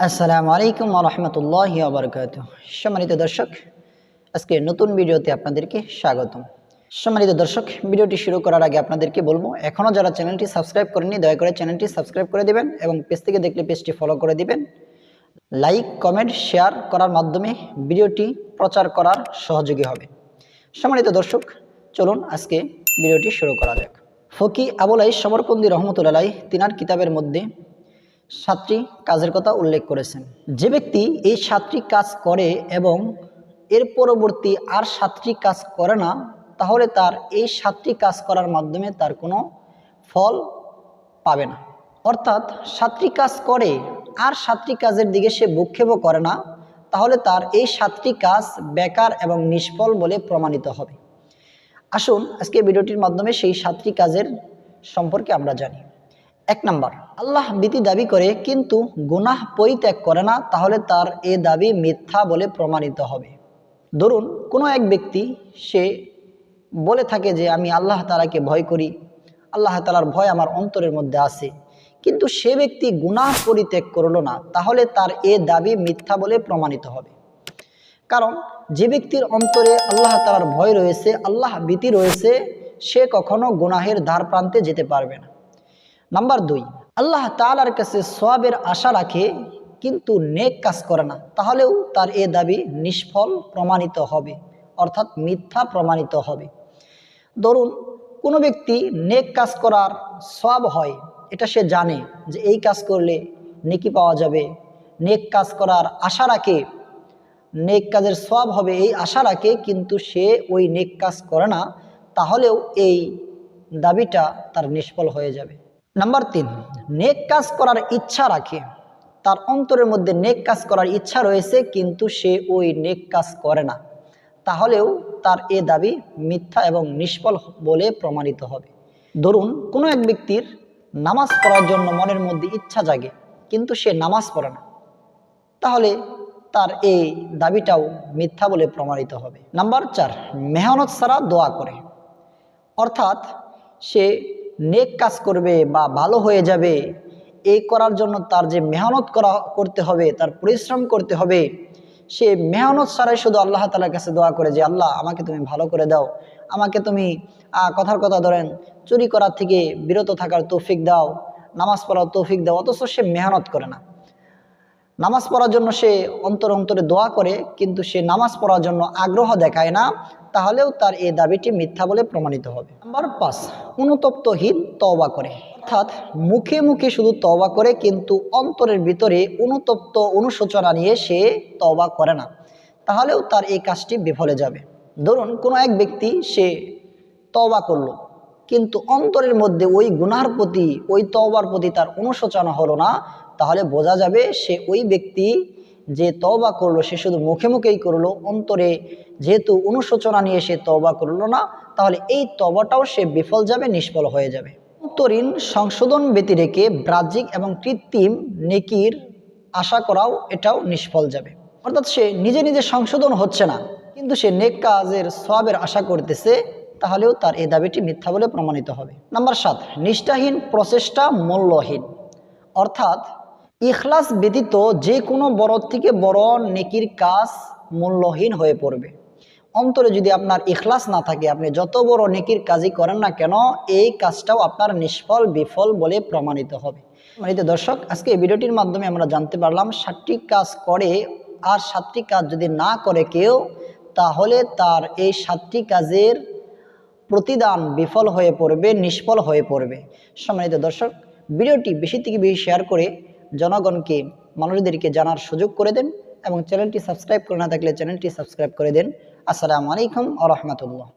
আসসালামু আলাইকুম রহমতুল্লাহ আবরকাত সম্মানিত দর্শক, আজকে নতুন ভিডিওতে আপনাদেরকে স্বাগতম। সম্মানিত দর্শক, ভিডিওটি শুরু করার আগে আপনাদেরকে বলব এখনও যারা চ্যানেলটি সাবস্ক্রাইব করেনি দয়া করে চ্যানেলটি সাবস্ক্রাইব করে দেবেন এবং পেজ থেকে দেখলে পেজটি ফলো করে দিবেন। লাইক, কমেন্ট, শেয়ার করার মাধ্যমে ভিডিওটি প্রচার করার সহযোগী হবে। সম্মানিত দর্শক, চলুন আজকে ভিডিওটি শুরু করা যাক। ফকি আবুলাই সমরকন্দি রহমতুল্লাহ তিনার কিতাবের মধ্যে সাতটি কাজের কথা উল্লেখ করেছেন। যে ব্যক্তি এই সাতটি কাজ করে এবং এর পরবর্তী আর সাতটি কাজ করে না, তাহলে তার এই সাতটি কাজ করার মাধ্যমে তার কোনো ফল পাবে না। অর্থাৎ সাতটি কাজ করে আর সাতটি কাজের দিকে সে ভূক্ষেপও করে না, তাহলে তার এই সাতটি কাজ বেকার এবং নিষ্ফল বলে প্রমাণিত হবে। আসুন আজকে ভিডিওটির মাধ্যমে সেই সাতটি কাজের সম্পর্কে আমরা জানি। এক নাম্বার, আল্লাহ ভীতি দাবি করে কিন্তু গুনাহ পরিত্যাগ করে না, তাহলে তার এ দাবি মিথ্যা বলে প্রমাণিত হবে। ধরুন, কোনো এক ব্যক্তি, সে বলে থাকে যে, আমি আল্লাহ তালাকে ভয় করি, আল্লাহ তালার ভয় আমার অন্তরের মধ্যে আছে। কিন্তু সে ব্যক্তি গুনাহ পরিত্যাগ করল না, তাহলে তার এ দাবি মিথ্যা বলে প্রমাণিত হবে। কারণ, যে ব্যক্তির অন্তরে আল্লাহ তালার ভয় রয়েছে, আল্লাহ ভীতি রয়েছে, সে কখনো গুনাহের ধার প্রান্তে যেতে পারবে না। নাম্বার দুই, আল্লাহ তালার কাছে সোয়াবের আশা রাখে, কিন্তু নেক কাজ করে না। তাহলেও তার এ দাবি নিষ্ফল প্রমাণিত হবে, অর্থাৎ মিথ্যা প্রমাণিত হবে। ধরুন, কোনো ব্যক্তি নেক কাজ করার সব হয়, এটা সে জানে যে এই কাজ করলে নেকি পাওয়া যাবে। নেক কাজ করার আশা রাখে, নেক কাজের সব হবে এই আশা রাখে, কিন্তু সে ওই নেক কাজ করে না, তাহলেও এই দাবিটা তার নিষ্ফল হয়ে যাবে। নাম্বার তিন, নেক কাজ করার ইচ্ছা রাখে। তার অন্তরের মধ্যে নেক কাজ করার ইচ্ছা রয়েছে, কিন্তু সে ওই নেক কাজ করে না। তাহলেও তার এ দাবি মিথ্যা এবং নিষ্ফল বলে প্রমাণিত হবে। ধরুন, কোনো এক ব্যক্তির নামাজ পড়ার জন্য মনের মধ্যে ইচ্ছা জাগে, কিন্তু সে নামাজ পড়ে না। তাহলে তার এই দাবিটাও মিথ্যা বলে প্রমাণিত হবে। নাম্বার চার, মেহনত ছাড়া দোয়া করে। অর্থাৎ সে নেক কাজ করবে বা ভালো হয়ে যাবে, এই করার জন্য তার যে মেহনত করা, করতে হবে, তার পরিশ্রম করতে হবে, সে মেহনত ছাড়াই শুধু আল্লাহ তালার কাছে দোয়া করে যে, আল্লাহ, আমাকে তুমি ভালো করে দাও, আমাকে তুমি কথার কথা ধরেন, চুরি করার থেকে বিরত থাকার তৌফিক দাও, নামাজ পড়ার তৌফিক দাও, অথচ সে মেহনত করে না। নামাজ পড়ার জন্য সে অন্তর অন্তরে দোয়া করে, কিন্তু সে নামাজ পড়ার জন্য আগ্রহ দেখায় না তাহলেও তার এই দাবিটি মিথ্যা বলে প্রমাণিত হবে। নাম্বার পাঁচ, অনুতপ্তহীন তওবা করে। অর্থাৎ মুখে মুখে শুধু তওবা করে, কিন্তু অন্তরের ভিতরে অনুতপ্ত অনুশোচনা নিয়ে সে তওবা করে না। তাহলেও তার এই কাজটি বিফলে যাবে। ধরুন, কোনো এক ব্যক্তি সে তওবা করল, কিন্তু অন্তরের মধ্যে ওই গুনার প্রতি, ওই তওবার প্রতি তার অনুশোচনা হলো না, তাহলে বোঝা যাবে সে ওই ব্যক্তি যে তবা করল, সে শুধু মুখে মুখেই করল, অন্তরে যেহেতু অনুশোচনা নিয়ে সে তবা করল না, তাহলে এই তবাটাও সে বিফল যাবে, নিষ্ফল হয়ে যাবে। অন্তরীণ সংশোধন ব্যতি রেখে এবং কৃত্রিম নেকির আশা করাও এটাও নিষ্ফল যাবে। অর্থাৎ সে নিজে নিজে সংশোধন হচ্ছে না, কিন্তু সে নেক কাজের সবের আশা করতেছে, তাহলেও তার এই দাবিটি মিথ্যা বলে প্রমাণিত হবে। নাম্বার সাত, নিষ্ঠাহীন প্রচেষ্টা মূল্যহীন। অর্থাৎ ইখলাস ব্যতীত যে কোনো বড় থেকে বড় নেকির কাজ মূল্যহীন হয়ে পড়বে। অন্তরে যদি আপনার ইখলাস না থাকে, আপনি যত বড় নেকির কাজই করেন না কেন, এই কাজটাও আপনার নিষ্ফল, বিফল বলে প্রমাণিত হবে। মানিত দর্শক, আজকে এই ভিডিওটির মাধ্যমে আমরা জানতে পারলাম সাতটি কাজ করে আর সাতটি কাজ যদি না করে কেউ, তাহলে তার এই সাতটি কাজের প্রতিদান বিফল হয়ে পড়বে, নিষ্ফল হয়ে পড়বে। সম্মানিত দর্শক, ভিডিওটি বেশি থেকে বেশি শেয়ার করে জনগণকে, মানুষদেরকে জানার সুযোগ করে দেন এবং চ্যানেলটি সাবস্ক্রাইব করে না থাকলে চ্যানেলটি সাবস্ক্রাইব করে দেন। আসসালামু আলাইকুম আ রহমতুল্লাহ।